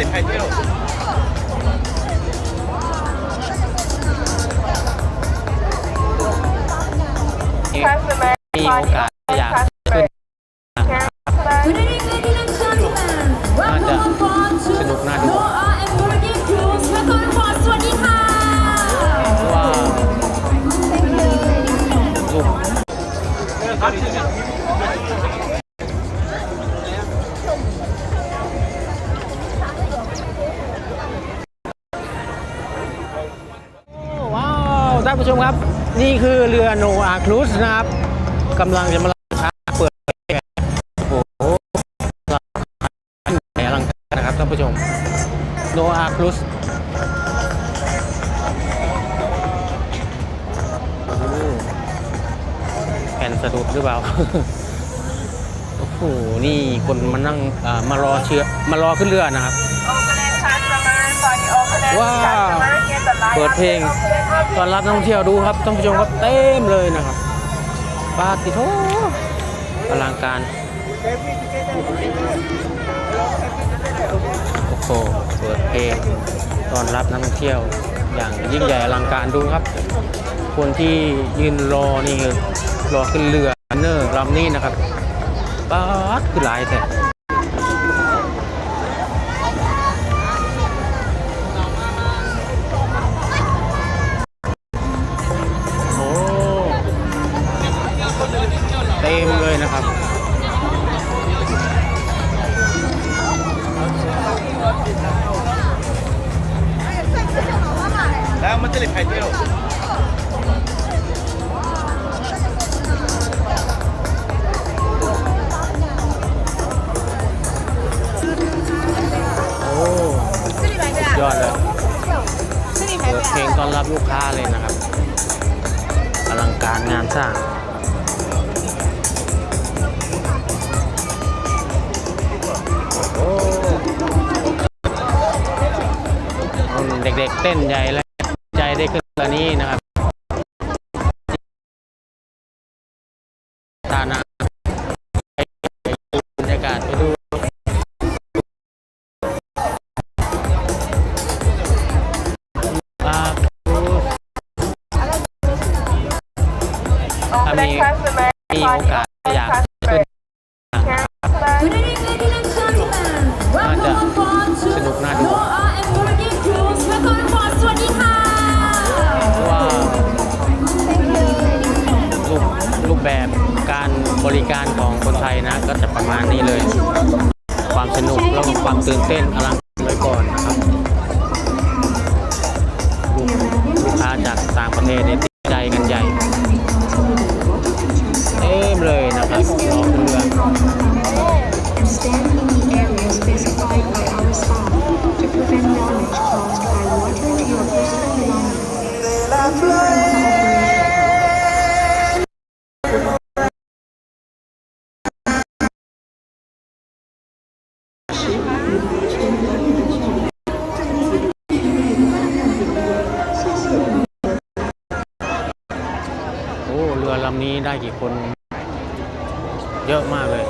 หรือมีโอกาสอยากขึ้นน่าจะสนุกน่าดูว่าลูก ผู้ชมครับ นี่คือเรือโนอาครูซนะครับกำลังจะมาลังช้าเปิดโอ้โหแหนอลังการนะครับท่านผู้ชมโนอาครูซแผ่นสะดุดหรือเปล่าโอ้โหนี่คนมานั่งอ่ามารอเชื้อมารอขึ้นเรือนะครับว้าว เปิดเพลงตอนรับนักท่องเที่ยวดูครับท่านผู้ชมครับเต็มเลยนะครับปาติโทอลังการโอ้โหเปิดเพลงตอนรับนักท่องเที่ยวอย่างยิ่งใหญ่อลังการดูครับ คนที่ยืนรอนี่รอขึ้นเรือเนอร์ลำนี้นะครับป๊าดคือหลายแต่ ยอดเลยเปิดเพลงต้อนรับลูกค้าเลยนะครับอลังการงานสร้างเด็กๆเต้นใหญ่เลยใจได้ขึ้นตอนนี้นะครับ ถ้ามีมีโอกาสอยากขึ้น Good evening, ladies and gentlemen. Welcome on to สนุกน่าดู Noah and Morgan Cruise นครพรสวัสดีค่ะว้าวรูปรูปแบบการบริการของคนไทยนะ ก็จะประมาณนี้เลย ความสนุกแล้วก็ความตื่นเต้นอลังการไว้ก่อนครับลูกลูกค้าจากต่างประเทศเนี่ย ได้กี่คน เยอะมากเลย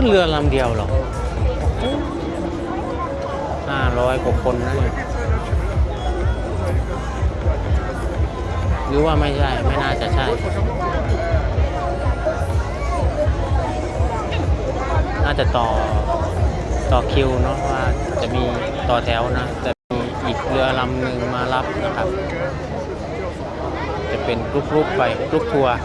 ขึ้นเรือลำเดียวหรอห้าร้อยกว่าคนนะหรือว่าไม่ใช่ ไม่น่าจะใช่ น่าจะต่อต่อคิวเนาะว่าจะมีต่อแถวนะ จะมีอีกเรือลำหนึ่งมารับนะครับ จะเป็นกรุ๊ปๆไปกรุ๊ปทัวร์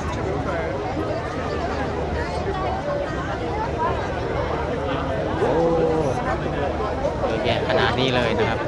โอ้ นี้เลยนะครับ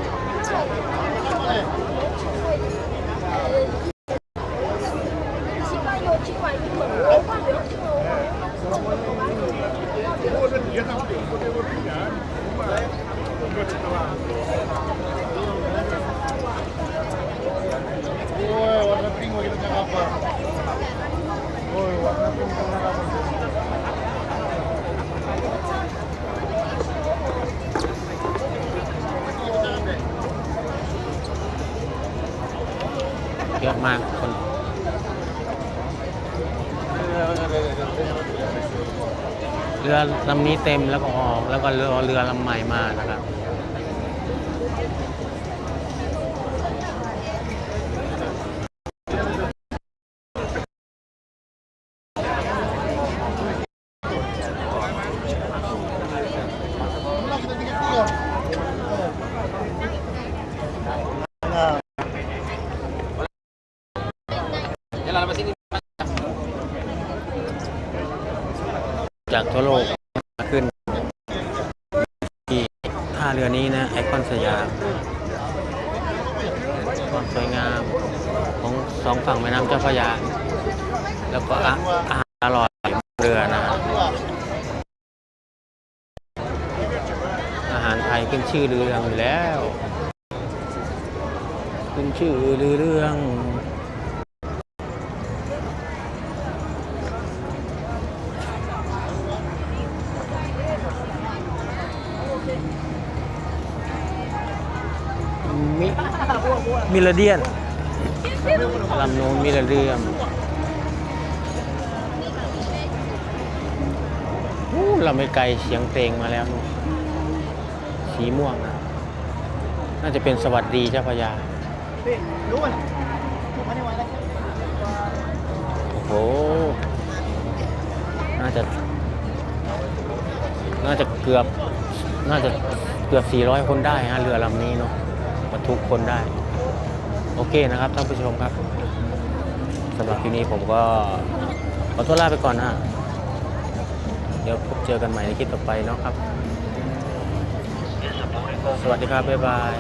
เรือลำนี้เต็มแล้วก็ออก แล้วก็เรือเรือลำใหม่มานะครับ จากทั่วโลกมาขึ้น ที่ท่าเรือนี้นะไอคอนสยามความสวยงามของสองฝั่งแม่น้ำเจ้าพระยา แล้วก็อาหารอร่อยเรือนะ อาหารไทยขึ้นชื่อลือเรื่องอยู่แล้ว ขึ้นชื่อลือเรื่อง มิลเดียนลำนูนมิลเดียมเราไม่ไกลเสียงเพลงมาแล้ว สีม่วงนะ น่าจะเป็นสวัสดีเจ้าพระยาโอ้โห น่าจะ น่าจะเกือบ น่าจะเกือบ 400 คนได้ฮะ เรือลำนี้เนาะบรรทุกคนได้ โอเคนะครับท่านผู้ชมครับสำหรับที่นี้ผมก็ขอตัวลาไปก่อนนะเดี๋ยวพบเจอกันใหม่ในคลิปต่อไปเนาะครับ สวัสดีครับ บ๊ายบาย